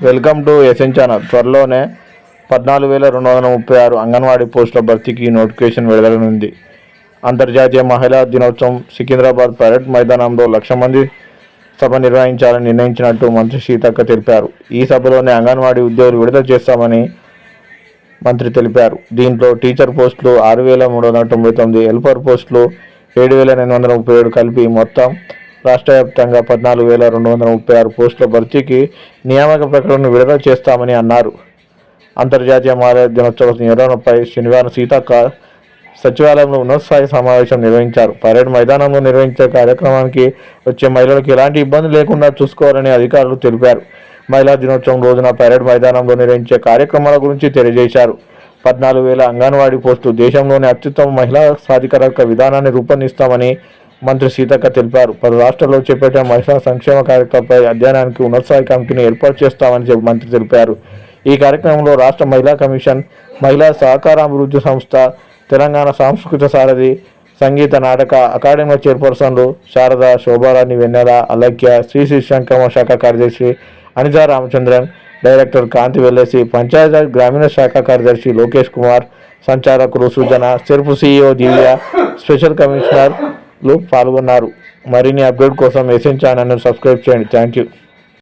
Welcome to SN channel. త్వరలోనే పద్నాలుగు వేల రెండు వందల ముప్పై ఆరు అంగన్వాడీ పోస్టుల భర్తీకి నోటిఫికేషన్ విడుదలనుంది అంతర్జాతీయ మహిళా దినోత్సవం సికింద్రాబాద్ పరేడ్ మైదానంలో లక్ష మంది సభ నిర్వహించాలని నిర్ణయించినట్టు మంత్రి సీతక్క తెలిపారు. ఈ సభలోనే అంగన్వాడీ ఉద్యోగులు విడుదల చేస్తామని మంత్రి తెలిపారు. దీంట్లో టీచర్ పోస్టులు ఆరు వేల మూడు వందల తొంభై తొమ్మిది హెల్పర్ పోస్టులు ఏడు వేల ఎనిమిది వందల ముప్పై ఏడు కలిపి మొత్తం రాష్ట్ర వ్యాప్తంగా పద్నాలుగు వేల రెండు వందల ముప్పై ఆరు పోస్టుల భర్తీకి నియామక ప్రకటనను విడుదల చేస్తామని అన్నారు. అంతర్జాతీయ మహిళా దినోత్సవ నిర్వహణపై శనివారం సీతక్క సచివాలయంలో ఉన్నతస్థాయి సమావేశం నిర్వహించారు. పరేడ్ మైదానంలో నిర్వహించే కార్యక్రమానికి వచ్చే మహిళలకు ఎలాంటి ఇబ్బంది లేకుండా చూసుకోవాలని అధికారులు తెలిపారు. మహిళా దినోత్సవం రోజున పరేడ్ మైదానంలో నిర్వహించే కార్యక్రమాల గురించి తెలియజేశారు. పద్నాలుగు వేల అంగన్వాడీ పోస్టు దేశంలోని అత్యుత్తమ మహిళా సాధికారక విధానాన్ని రూపొందిస్తామని మంత్రి సీతక్క తెలిపారు. పలు రాష్ట్రాల్లో చేపట్టిన మహిళా సంక్షేమ కార్యక్రమంపై అధ్యయనానికి ఉన్నతస్థాయి కమిటీని ఏర్పాటు చేస్తామని చెప్పి మంత్రి తెలిపారు. ఈ కార్యక్రమంలో రాష్ట్ర మహిళా కమిషన్ మహిళా సహకారాభివృద్ధి సంస్థ తెలంగాణ సాంస్కృతిక సారథి సంగీత నాటక అకాడమీ చైర్పర్సన్లు శారద శోభారాణి వెన్నెల అలక్య శ్రీ శ్రీ సంక్రమ శాఖ కార్యదర్శి అనితా రామచంద్రన్ డైరెక్టర్ కాంతి వెల్లేసి పంచాయతీరాజ్ గ్రామీణ శాఖ కార్యదర్శి లోకేష్ కుమార్ సంచాలకులు సూచన SERP CEO Divya special commissioner లో పాల్గొన్నారు. మరిన్ని అప్డేట్ కోసం ఎస్ఎన్ ఛానల్ను సబ్స్క్రైబ్ చేయండి. Thank you